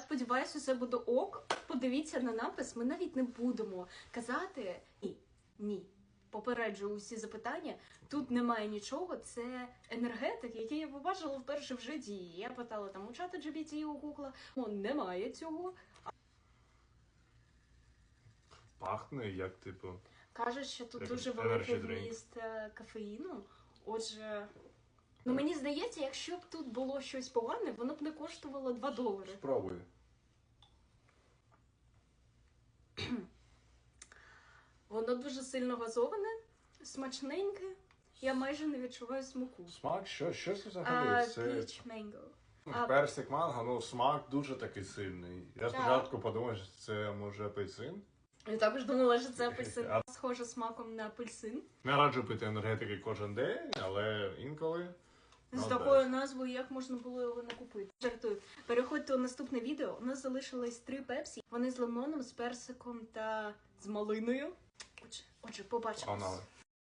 сподіваюся, все буде ок. Подивіться на напис. Ми навіть не будемо казати ні. Ні. Попереджую усі запитання. Тут немає нічого. Це енергетик, який я побачила вперше в житті. Я питала там у чата GPT, у Гугла. О, немає цього. Пахне як, типу. Кажуть, що тут Як дуже великий вміст е, кофеїну. Отже, ну мені здається, якщо б тут було щось погане, воно б не коштувало 2 долари. Спробуй. Воно дуже сильно газоване, смачненьке. Я майже не відчуваю смаку. Смак, що, що це взагалі? Це Peach mango. а- персик манго, ну смак дуже такий сильний. Я спочатку подумав, що це може апельсин. Я також думала, що це апельсин. А- Схоже смаком на апельсин. Не раджу пити енергетики кожен день, але інколи. З такою назвою, як можна було його не купити. Жартую. Переходьте у наступне відео. У нас залишилось три пепсі. Вони з лимоном, з персиком та з малиною. Отже, отже, побачимось.